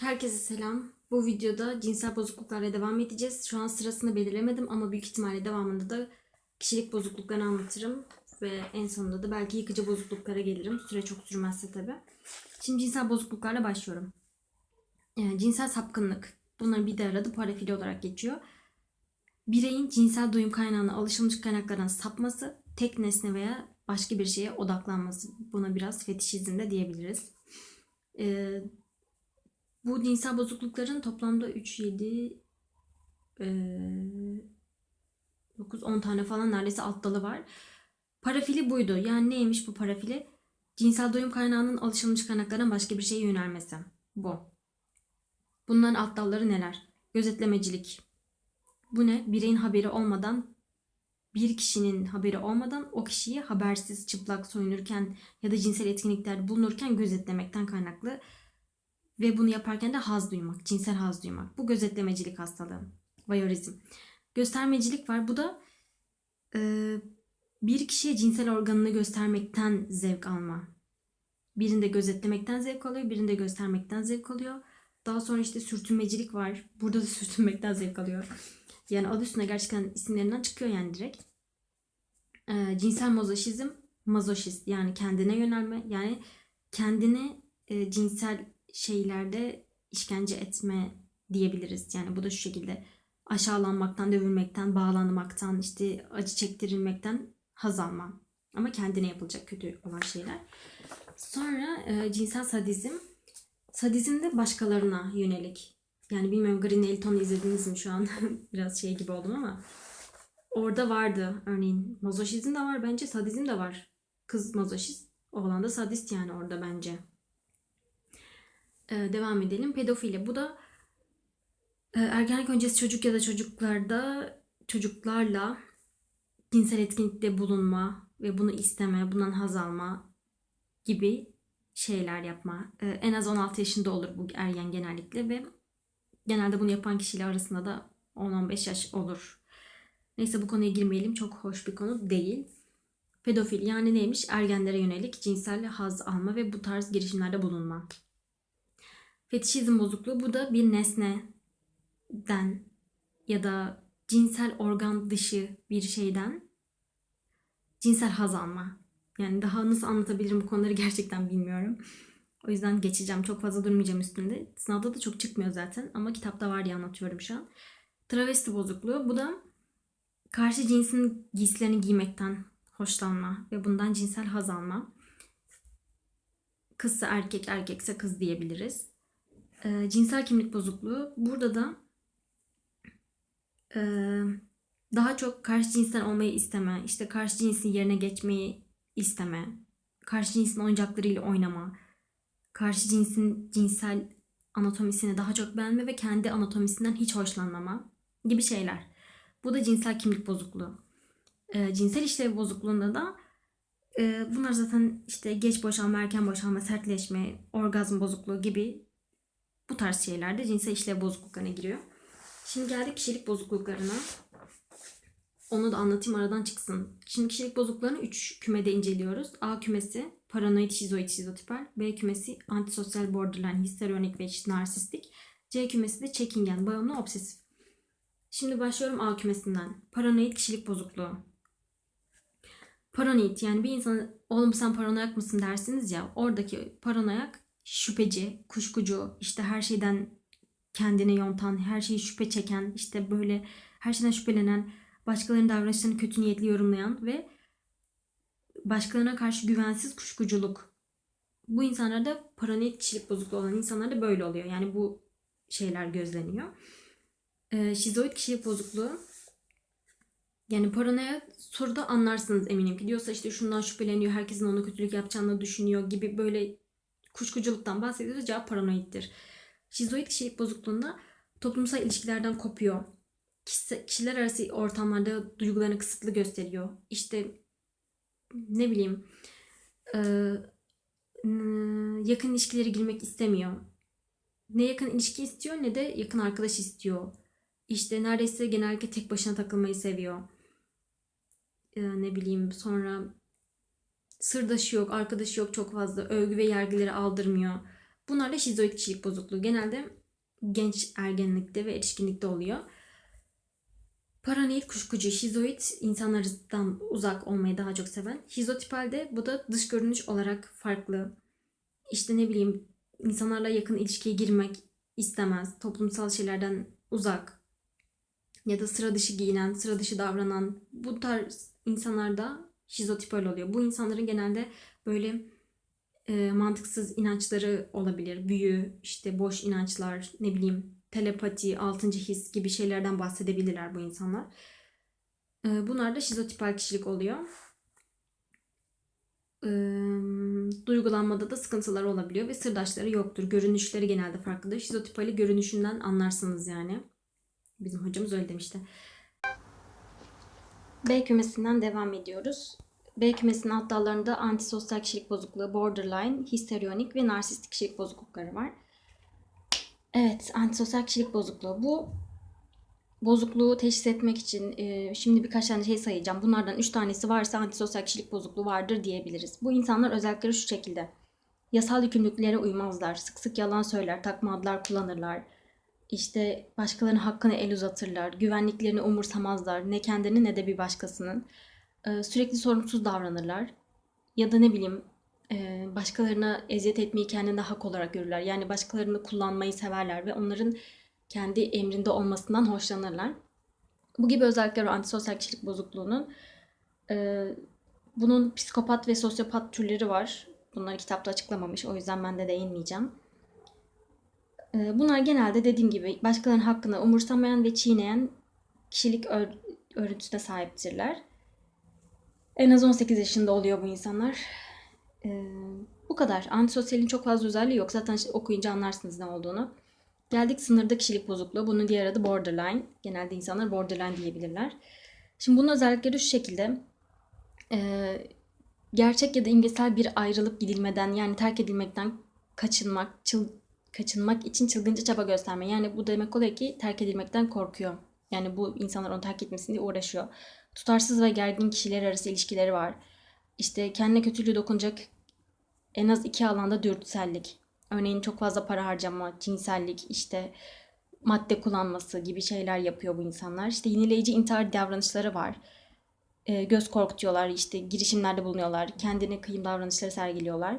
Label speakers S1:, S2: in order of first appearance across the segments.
S1: Herkese selam. Bu videoda cinsel bozukluklarla devam edeceğiz. Şu an sırasını belirlemedim ama büyük ihtimalle devamında da kişilik bozukluklarını anlatırım. Ve en sonunda da belki yıkıcı bozukluklara gelirim. Süre çok sürmezse tabi. Şimdi cinsel bozukluklarla başlıyorum. Yani cinsel sapkınlık. Bunların bir diğer adı parafili olarak geçiyor. Bireyin cinsel duyum kaynağına alışılmış kaynaklardan sapması, tek nesne veya başka bir şeye odaklanması. Buna biraz fetişizm de diyebiliriz. Ee, bu cinsel bozuklukların toplamda 3, 7, 9, 10 tane falan neredeyse alt dalı var. Parafili buydu. Yani neymiş bu parafili? Cinsel doyum kaynağının alışılmış kaynaklardan başka bir şeye yönelmesi. Bu. Bunların alt dalları neler? Gözetlemecilik. Bu ne? Bireyin haberi olmadan bir kişinin haberi olmadan o kişiyi habersiz çıplak soyunurken ya da cinsel etkinliklerde bulunurken gözetlemekten kaynaklı ve bunu yaparken de haz duymak, cinsel haz duymak. Bu gözetlemecilik hastalığı, voyeurizm. Göstermecilik var. Bu da e, bir kişiye cinsel organını göstermekten zevk alma. Birinde gözetlemekten zevk alıyor, birinde göstermekten zevk alıyor. Daha sonra işte sürtünmecilik var. Burada da sürtünmekten zevk alıyor. Yani adı üstüne gerçekten isimlerinden çıkıyor yani direkt. E, cinsel mazoşizm, mazoşist yani kendine yönelme. Yani kendine e, cinsel şeylerde işkence etme diyebiliriz. Yani bu da şu şekilde aşağılanmaktan, dövülmekten, bağlanmaktan, işte acı çektirilmekten haz alma. Ama kendine yapılacak kötü olan şeyler. Sonra e, cinsel sadizm. Sadizm de başkalarına yönelik. Yani bilmiyorum Green Elton'u izlediniz mi şu an? Biraz şey gibi oldum ama. Orada vardı örneğin. Mazoşizm de var bence. Sadizm de var. Kız mazoşist. Oğlan da sadist yani orada bence. Ee, devam edelim. Pedofili. Bu da e, ergenlik öncesi çocuk ya da çocuklarda çocuklarla cinsel etkinlikte bulunma ve bunu isteme, bundan haz alma gibi şeyler yapma. Ee, en az 16 yaşında olur bu ergen genellikle ve genelde bunu yapan kişiyle arasında da 10-15 yaş olur. Neyse bu konuya girmeyelim. Çok hoş bir konu değil. Pedofil yani neymiş? Ergenlere yönelik cinsel haz alma ve bu tarz girişimlerde bulunma. Fetişizm bozukluğu bu da bir nesneden ya da cinsel organ dışı bir şeyden cinsel haz alma. Yani daha nasıl anlatabilirim bu konuları gerçekten bilmiyorum. O yüzden geçeceğim. Çok fazla durmayacağım üstünde. Sınavda da çok çıkmıyor zaten ama kitapta var diye anlatıyorum şu an. Travesti bozukluğu. Bu da karşı cinsin giysilerini giymekten hoşlanma ve bundan cinsel haz alma. Kızsa erkek, erkekse kız diyebiliriz. Ee, cinsel kimlik bozukluğu. Burada da e, daha çok karşı cinsten olmayı isteme, işte karşı cinsin yerine geçmeyi isteme, karşı cinsin oyuncaklarıyla oynama, karşı cinsin cinsel anatomisini daha çok beğenme ve kendi anatomisinden hiç hoşlanmama gibi şeyler. Bu da cinsel kimlik bozukluğu. Ee, cinsel işlev bozukluğunda da e, bunlar zaten işte geç boşalma, erken boşalma, sertleşme, orgazm bozukluğu gibi bu tarz şeylerde cinsel işlev bozukluklarına giriyor. Şimdi geldik kişilik bozukluklarına. Onu da anlatayım aradan çıksın. Şimdi kişilik bozukluklarını 3 kümede inceliyoruz. A kümesi paranoid, şizoid, şizotiper. B kümesi antisosyal borderline, histerionik ve narsistik. C kümesi de çekingen, bağımlı, obsesif. Şimdi başlıyorum A kümesinden. Paranoid kişilik bozukluğu. Paranoid yani bir insan oğlum sen paranoyak mısın dersiniz ya oradaki paranoyak şüpheci, kuşkucu, işte her şeyden kendine yontan, her şeyi şüphe çeken, işte böyle her şeyden şüphelenen, başkalarının davranışlarını kötü niyetli yorumlayan ve başkalarına karşı güvensiz kuşkuculuk. Bu insanlarda paranoid kişilik bozukluğu olan insanlarda böyle oluyor. Yani bu şeyler gözleniyor. Ee, şizoid kişilik bozukluğu yani paranoya soruda anlarsınız eminim ki. Diyorsa işte şundan şüpheleniyor, herkesin ona kötülük yapacağını düşünüyor gibi böyle kuşkuculuktan bahsediyorsa cevap paranoiddir. Şizoid kişilik bozukluğunda toplumsal ilişkilerden kopuyor. Kişiler arası ortamlarda duygularını kısıtlı gösteriyor. İşte ne bileyim yakın ilişkileri girmek istemiyor. Ne yakın ilişki istiyor ne de yakın arkadaş istiyor. İşte neredeyse genellikle tek başına takılmayı seviyor. Ne bileyim sonra sırdaşı yok, arkadaşı yok çok fazla. Övgü ve yergileri aldırmıyor. Bunlar da şizoid kişilik bozukluğu. Genelde genç ergenlikte ve erişkinlikte oluyor. Paranoid kuşkucu, şizoid insanlardan uzak olmayı daha çok seven. Şizotipal de bu da dış görünüş olarak farklı. İşte ne bileyim insanlarla yakın ilişkiye girmek istemez. Toplumsal şeylerden uzak. Ya da sıra dışı giyinen, sıra dışı davranan bu tarz insanlarda şizotipal oluyor. Bu insanların genelde böyle e, mantıksız inançları olabilir. Büyü, işte boş inançlar, ne bileyim telepati, altıncı his gibi şeylerden bahsedebilirler bu insanlar. E, bunlar da şizotipal kişilik oluyor. E, duygulanmada da sıkıntılar olabiliyor ve sırdaşları yoktur. Görünüşleri genelde farklıdır. Şizotipali görünüşünden anlarsınız yani. Bizim hocamız öyle demişti. B kümesinden devam ediyoruz. B kümesinin alt dallarında antisosyal kişilik bozukluğu, borderline, histerionik ve narsistik kişilik bozuklukları var. Evet, antisosyal kişilik bozukluğu. Bu bozukluğu teşhis etmek için e, şimdi birkaç tane şey sayacağım. Bunlardan 3 tanesi varsa antisosyal kişilik bozukluğu vardır diyebiliriz. Bu insanlar özellikleri şu şekilde. Yasal yükümlülüklere uymazlar, sık sık yalan söyler, takma adlar kullanırlar. İşte başkalarının hakkını el uzatırlar, güvenliklerini umursamazlar, ne kendini ne de bir başkasının. Ee, sürekli sorumsuz davranırlar. Ya da ne bileyim e, başkalarına eziyet etmeyi kendine hak olarak görürler. Yani başkalarını kullanmayı severler ve onların kendi emrinde olmasından hoşlanırlar. Bu gibi özellikler o antisosyal kişilik bozukluğunun. Ee, bunun psikopat ve sosyopat türleri var. Bunları kitapta açıklamamış. O yüzden ben de değinmeyeceğim. Ee, bunlar genelde dediğim gibi başkalarının hakkını umursamayan ve çiğneyen kişilik ör- örüntüsüne sahiptirler. En az 18 yaşında oluyor bu insanlar. Ee, bu kadar. Antisosyalin çok fazla özelliği yok. Zaten okuyunca anlarsınız ne olduğunu. Geldik sınırda kişilik bozukluğu. Bunun diğer adı borderline. Genelde insanlar borderline diyebilirler. Şimdi bunun özellikleri şu şekilde. Ee, gerçek ya da imgesel bir ayrılıp gidilmeden yani terk edilmekten kaçınmak, çıl, kaçınmak için çılgınca çaba gösterme. Yani bu demek oluyor ki terk edilmekten korkuyor. Yani bu insanlar onu terk etmesin diye uğraşıyor. Tutarsız ve gergin kişiler arası ilişkileri var. İşte kendine kötülüğü dokunacak en az iki alanda dürtüsellik. Örneğin çok fazla para harcama, cinsellik, işte madde kullanması gibi şeyler yapıyor bu insanlar. İşte yenileyici intihar davranışları var. E, göz korkutuyorlar, işte girişimlerde bulunuyorlar, kendine kıyım davranışları sergiliyorlar.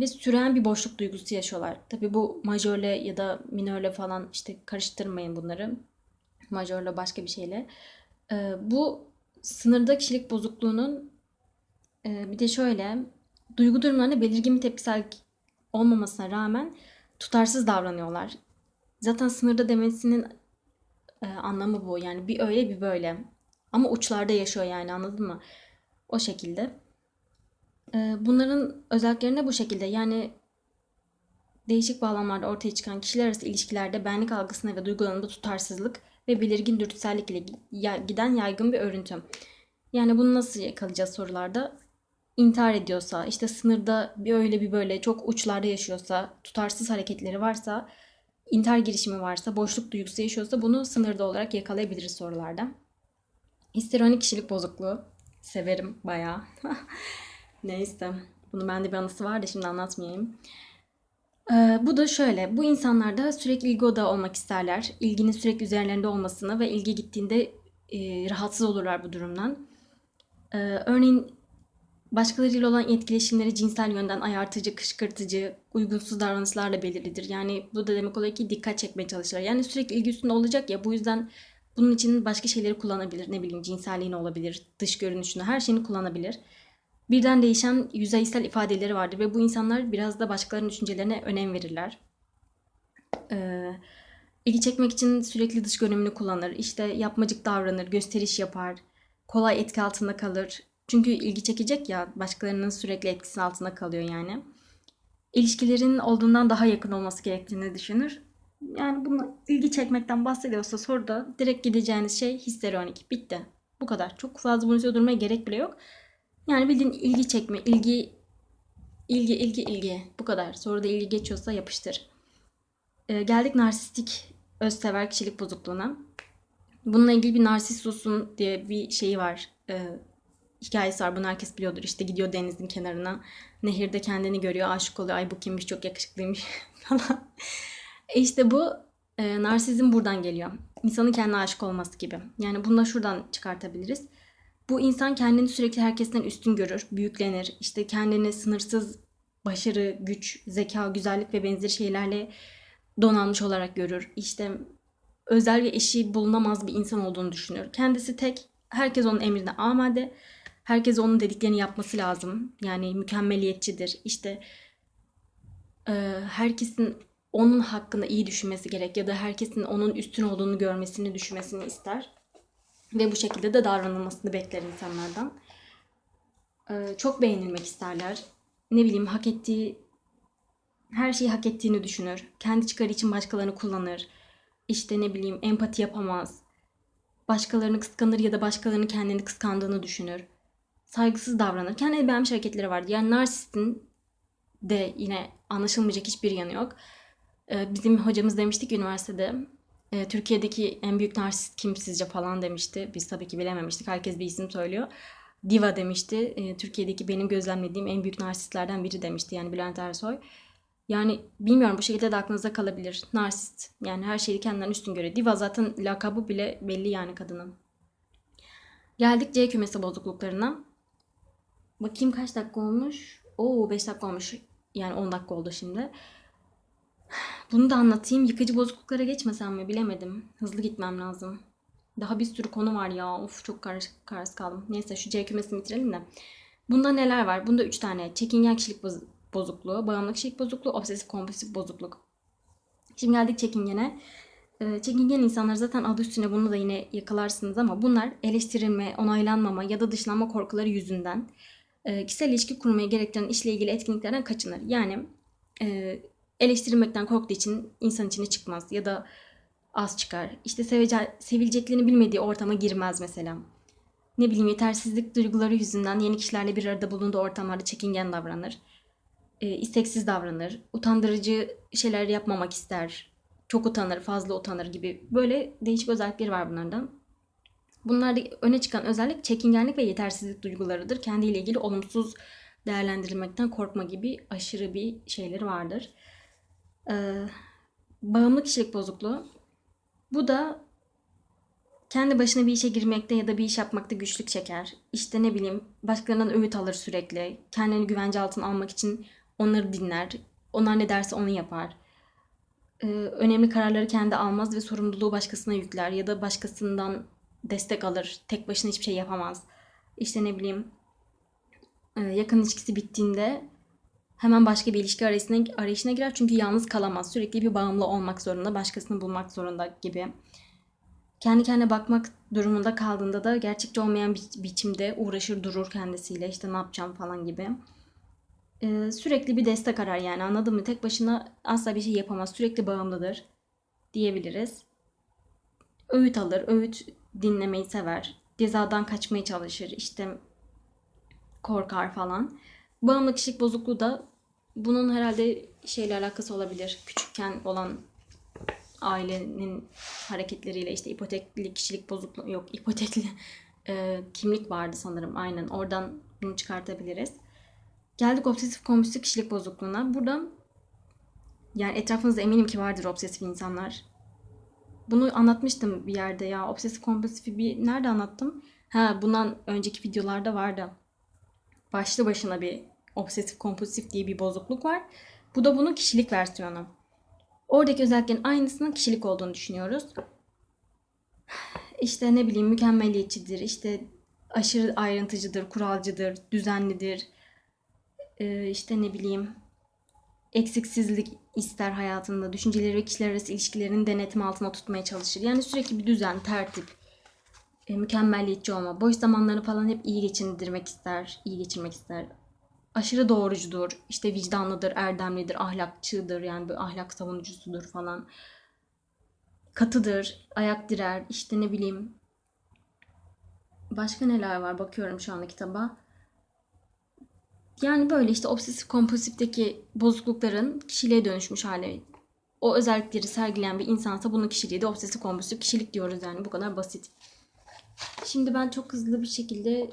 S1: Ve süren bir boşluk duygusu yaşıyorlar. Tabi bu majörle ya da minörle falan işte karıştırmayın bunları. Majörle başka bir şeyle. E, bu sınırda kişilik bozukluğunun e, bir de şöyle duygu durumlarında belirgin bir tepkisel olmamasına rağmen tutarsız davranıyorlar. Zaten sınırda demesinin e, anlamı bu. Yani bir öyle bir böyle. Ama uçlarda yaşıyor yani anladın mı? O şekilde. E, bunların özelliklerine bu şekilde. Yani değişik bağlamlarda ortaya çıkan kişiler arası ilişkilerde benlik algısına ve duygularında tutarsızlık ve belirgin dürtüsellik ile giden yaygın bir örüntü. Yani bunu nasıl yakalayacağız sorularda? İntihar ediyorsa, işte sınırda bir öyle bir böyle çok uçlarda yaşıyorsa, tutarsız hareketleri varsa, intihar girişimi varsa, boşluk duygusu yaşıyorsa bunu sınırda olarak yakalayabiliriz sorularda. Histerionik kişilik bozukluğu. Severim bayağı. Neyse. Bunun bende bir anısı var da şimdi anlatmayayım. Ee, bu da şöyle. Bu insanlarda sürekli ilgi odağı olmak isterler. İlginin sürekli üzerlerinde olmasını ve ilgi gittiğinde e, rahatsız olurlar bu durumdan. Ee, örneğin başkalarıyla olan etkileşimleri cinsel yönden ayartıcı, kışkırtıcı, uygunsuz davranışlarla belirlidir. Yani bu da demek oluyor ki dikkat çekmeye çalışırlar. Yani sürekli ilgi üstünde olacak ya bu yüzden bunun için başka şeyleri kullanabilir. Ne bileyim cinselliğini olabilir, dış görünüşünü, her şeyini kullanabilir. Birden değişen yüzeysel ifadeleri vardır ve bu insanlar biraz da başkalarının düşüncelerine önem verirler. Ee, ilgi çekmek için sürekli dış görünümünü kullanır. İşte yapmacık davranır, gösteriş yapar, kolay etki altında kalır. Çünkü ilgi çekecek ya başkalarının sürekli etkisi altında kalıyor yani. İlişkilerin olduğundan daha yakın olması gerektiğini düşünür. Yani bunu ilgi çekmekten bahsediyorsa soruda direkt gideceğiniz şey histerionik. Bitti. Bu kadar. Çok fazla üstüne durmaya gerek bile yok. Yani bildiğin ilgi çekme, ilgi, ilgi, ilgi, ilgi. Bu kadar. Soruda ilgi geçiyorsa yapıştır. Ee, geldik narsistik özsever kişilik bozukluğuna. Bununla ilgili bir Narsissus'un diye bir şeyi var. Ee, hikayesi var. Bunu herkes biliyordur. İşte gidiyor denizin kenarına. Nehirde kendini görüyor. Aşık oluyor. Ay bu kimmiş çok yakışıklıymış falan. E işte bu e, narsizm buradan geliyor. İnsanın kendine aşık olması gibi. Yani bunu da şuradan çıkartabiliriz. Bu insan kendini sürekli herkesten üstün görür, büyüklenir. İşte kendini sınırsız başarı, güç, zeka, güzellik ve benzeri şeylerle donanmış olarak görür. İşte özel ve eşi bulunamaz bir insan olduğunu düşünür. Kendisi tek, herkes onun emrine amade. Herkes onun dediklerini yapması lazım. Yani mükemmeliyetçidir. İşte e, herkesin onun hakkında iyi düşünmesi gerek ya da herkesin onun üstün olduğunu görmesini düşünmesini ister. Ve bu şekilde de davranılmasını bekler insanlardan. E, çok beğenilmek isterler. Ne bileyim hak ettiği her şeyi hak ettiğini düşünür. Kendi çıkarı için başkalarını kullanır. İşte ne bileyim empati yapamaz. Başkalarını kıskanır ya da başkalarının kendini kıskandığını düşünür. Saygısız davranır. Kendine beğenmiş hareketleri vardır. Yani narsistin de yine anlaşılmayacak hiçbir yanı yok. Ee, Bizim hocamız demişti ki üniversitede e, Türkiye'deki en büyük narsist kim sizce falan demişti. Biz tabii ki bilememiştik. Herkes bir isim söylüyor. Diva demişti. E, Türkiye'deki benim gözlemlediğim en büyük narsistlerden biri demişti. Yani Bülent Ersoy. Yani bilmiyorum bu şekilde de aklınızda kalabilir. Narsist. Yani her şeyi kendinden üstün görüyor. Diva zaten lakabı bile belli yani kadının. Geldik C kümesi bozukluklarına. Bakayım kaç dakika olmuş. Oo 5 dakika olmuş. Yani 10 dakika oldu şimdi. Bunu da anlatayım. Yıkıcı bozukluklara geçmesem mi bilemedim. Hızlı gitmem lazım. Daha bir sürü konu var ya. Of çok karışık kararsız kaldım. Neyse şu C kümesini bitirelim de. Bunda neler var? Bunda 3 tane. Çekingen kişilik boz- bozukluğu, bağımlılık kişilik bozukluğu, obsesif kompulsif bozukluk. Şimdi geldik çekingene. Ee, Çekingen insanlar zaten adı üstüne bunu da yine yakalarsınız ama bunlar eleştirilme, onaylanmama ya da dışlanma korkuları yüzünden e, kişisel ilişki kurmaya gerektiren işle ilgili etkinliklerden kaçınır. Yani e, eleştirilmekten korktuğu için insan içine çıkmaz ya da az çıkar. İşte sevece, sevileceklerini bilmediği ortama girmez mesela. Ne bileyim yetersizlik duyguları yüzünden yeni kişilerle bir arada bulunduğu ortamlarda çekingen davranır. E, isteksiz davranır. Utandırıcı şeyler yapmamak ister. Çok utanır, fazla utanır gibi. Böyle değişik özellikleri var bunlardan. Bunlarda öne çıkan özellik çekingenlik ve yetersizlik duygularıdır. Kendiyle ilgili olumsuz değerlendirilmekten korkma gibi aşırı bir şeyleri vardır. Ee, bağımlı kişilik bozukluğu. Bu da kendi başına bir işe girmekte ya da bir iş yapmakta güçlük çeker. İşte ne bileyim başkalarından öğüt alır sürekli. Kendini güvence altına almak için onları dinler. Onlar ne derse onu yapar. Ee, önemli kararları kendi almaz ve sorumluluğu başkasına yükler ya da başkasından destek alır. Tek başına hiçbir şey yapamaz. İşte ne bileyim e, yakın ilişkisi bittiğinde hemen başka bir ilişki arayışına, arayışına girer çünkü yalnız kalamaz. Sürekli bir bağımlı olmak zorunda, başkasını bulmak zorunda gibi. Kendi kendine bakmak durumunda kaldığında da gerçekçi olmayan bir biçimde uğraşır durur kendisiyle işte ne yapacağım falan gibi. Ee, sürekli bir destek arar yani anladın mı? Tek başına asla bir şey yapamaz. Sürekli bağımlıdır diyebiliriz. Öğüt alır, öğüt dinlemeyi sever. Cezadan kaçmaya çalışır. İşte korkar falan. Bağımlı kişilik bozukluğu da bunun herhalde şeyle alakası olabilir. Küçükken olan ailenin hareketleriyle işte ipotekli kişilik bozukluğu yok ipotekli e, kimlik vardı sanırım aynen oradan bunu çıkartabiliriz. Geldik obsesif kompulsif kişilik bozukluğuna. Burada yani etrafınızda eminim ki vardır obsesif insanlar. Bunu anlatmıştım bir yerde ya. Obsesif kompulsifi bir nerede anlattım? Ha bundan önceki videolarda vardı. Başlı başına bir obsesif kompulsif diye bir bozukluk var. Bu da bunun kişilik versiyonu. Oradaki özelliklerin aynısının kişilik olduğunu düşünüyoruz. İşte ne bileyim mükemmeliyetçidir, işte aşırı ayrıntıcıdır, kuralcıdır, düzenlidir. Ee, işte ne bileyim eksiksizlik ister hayatında. Düşünceleri ve kişiler arası ilişkilerini denetim altına tutmaya çalışır. Yani sürekli bir düzen, tertip, e, mükemmelliyetçi olma. Boş zamanlarını falan hep iyi geçindirmek ister, iyi geçirmek ister. Aşırı doğrucudur, işte vicdanlıdır, erdemlidir, ahlakçıdır yani bir ahlak savunucusudur falan. Katıdır, ayak direr, işte ne bileyim. Başka neler var bakıyorum şu anda kitaba. Yani böyle işte obsesif kompulsifteki bozuklukların kişiliğe dönüşmüş hali. O özellikleri sergileyen bir insansa bunun kişiliği de obsesif kompulsif kişilik diyoruz yani bu kadar basit. Şimdi ben çok hızlı bir şekilde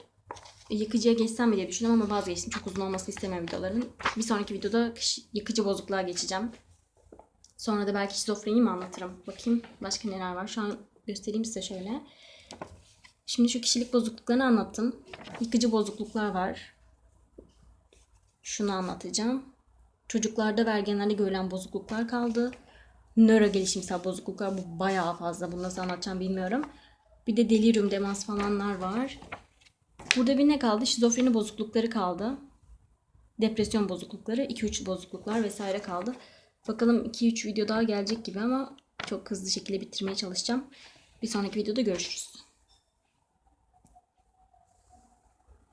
S1: yıkıcıya geçsem mi diye düşündüm ama vazgeçtim. Çok uzun olmasını istemiyorum videoların. Bir sonraki videoda yıkıcı bozukluğa geçeceğim. Sonra da belki şizofreni mi anlatırım. Bakayım başka neler var. Şu an göstereyim size şöyle. Şimdi şu kişilik bozukluklarını anlattım. Yıkıcı bozukluklar var. Şunu anlatacağım. Çocuklarda ve ergenlerde görülen bozukluklar kaldı. Nöro gelişimsel bozukluklar bu bayağı fazla. Bunu nasıl anlatacağım bilmiyorum. Bir de delirium, demans falanlar var. Burada bir ne kaldı? Şizofreni bozuklukları kaldı. Depresyon bozuklukları, 2-3 bozukluklar vesaire kaldı. Bakalım 2-3 video daha gelecek gibi ama çok hızlı şekilde bitirmeye çalışacağım. Bir sonraki videoda görüşürüz.